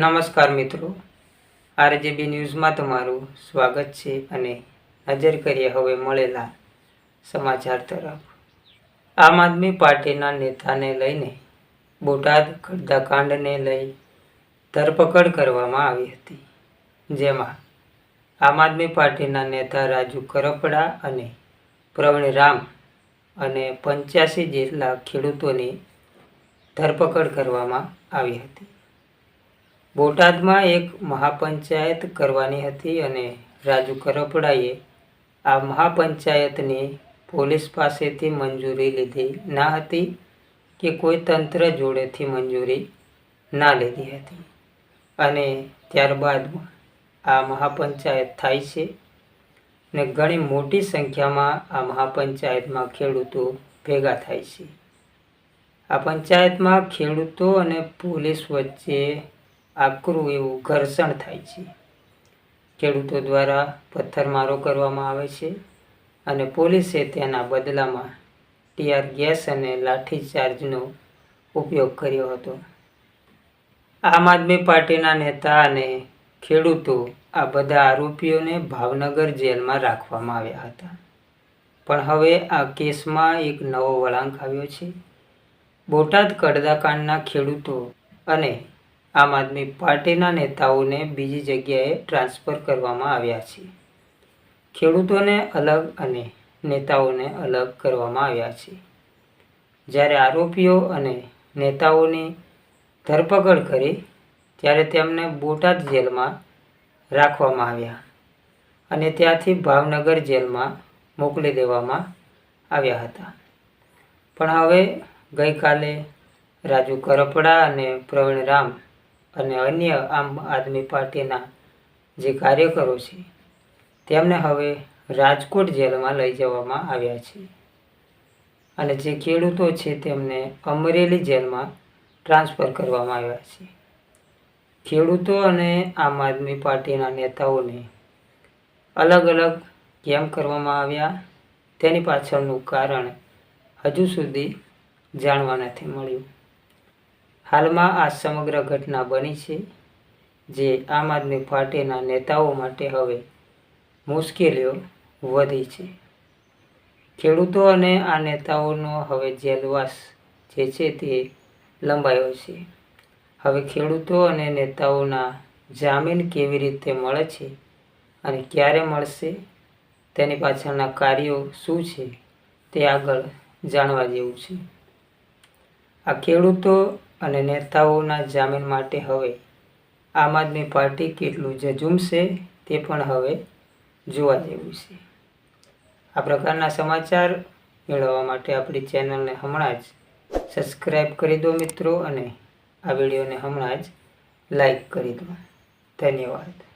નમસ્કાર મિત્રો. આરજેબી ન્યૂઝમાં તમારું સ્વાગત છે અને નજર કરીએ હવે મળેલા સમાચાર તરફ. આમ આદમી પાર્ટીના નેતાને લઈને બોટાદ ખડદાકાંડને લઈ ધરપકડ કરવામાં આવી હતી. જેમાં આમ આદમી પાર્ટીના નેતા રાજુ કરપડા અને પ્રવીણ રામ અને પંચ્યાસી જેટલા ખેડૂતોની ધરપકડ કરવામાં આવી હતી. બોટાદમાં એક મહાપંચાયત કરવાની હતી અને રાજુ કરપડાએ આ મહાપંચાયતની પોલીસ પાસેથી મંજૂરી લીધી ના હતી કે કોઈ તંત્ર જોડેથી મંજૂરી ના લીધી હતી. અને ત્યારબાદ આ મહાપંચાયત થાય છે ને ઘણી મોટી સંખ્યામાં આ મહાપંચાયતમાં ખેડૂતો ભેગા થાય છે. આ પંચાયતમાં ખેડૂતો અને પોલીસ વચ્ચે આકરું એવું ઘર્ષણ થાય છે. ખેડૂતો દ્વારા પથ્થરમારો કરવામાં આવે છે અને પોલીસે તેના બદલામાં ટીઆર ગેસ અને લાઠીચાર્જનો ઉપયોગ કર્યો હતો. આમ આદમી પાર્ટીના નેતા અને ખેડૂતો આ બધા આરોપીઓને ભાવનગર જેલમાં રાખવામાં આવ્યા હતા. પણ હવે આ કેસમાં એક નવો વળાંક આવ્યો છે. બોટાદ કડદાકાંડના ખેડૂતો અને આમ આદમી પાર્ટીના નેતાઓને બીજી જગ્યાએ ટ્રાન્સફર કરવામાં આવ્યા છે. ખેડૂતોને અલગ અને નેતાઓને અલગ કરવામાં આવ્યા છે. જ્યારે આરોપીઓ અને નેતાઓની ધરપકડ કરી, ત્યારે તેમને બોટાદ જેલમાં રાખવામાં આવ્યા અને ત્યાંથી ભાવનગર જેલમાં મોકલી દેવામાં આવ્યા હતા. પણ હવે ગઈકાલે રાજુ કરપડા અને પ્રવીણ રામ અને અન્ય આમ આદમી પાર્ટીના જે કાર્યકરો છે, તેમને હવે રાજકોટ જેલમાં લઈ જવામાં આવ્યા છે. અને જે ખેડૂતો છે, તેમને અમરેલી જેલમાં ટ્રાન્સફર કરવામાં આવ્યા છે. ખેડૂતો અને આમ આદમી પાર્ટીના નેતાઓને અલગ અલગ કેમ કરવામાં આવ્યા. તેની પાછળનું કારણ હજુ સુધી જાણવા નથી મળ્યું. હાલમાં આ સમગ્ર ઘટના બની છે જે આમ આદમી પાર્ટીના નેતાઓ માટે હવે મુશ્કેલીઓ વધી છે. ખેડૂતો અને આ નેતાઓનો હવે જેલવાસ જે છે તે લંબાયો છે. હવે ખેડૂતો અને નેતાઓના જામીન કેવી રીતે મળે છે અને ક્યારે મળશે, તેની પાછળના કાર્યો શું છે તે આગળ જાણવા જેવું છે. આ ખેડૂતો અને નેતાઓના જામીન માટે હવે આમ આદમી પાર્ટી કેટલું ઝઝૂમશે તે પણ હવે જોવા જેવું છે. આ પ્રકારના સમાચાર મેળવવા માટે આપણી ચેનલને હમણાં જ સબસ્ક્રાઈબ કરી દો મિત્રો અને આ વિડીયોને હમણાં જ લાઈક કરી દો. ધન્યવાદ.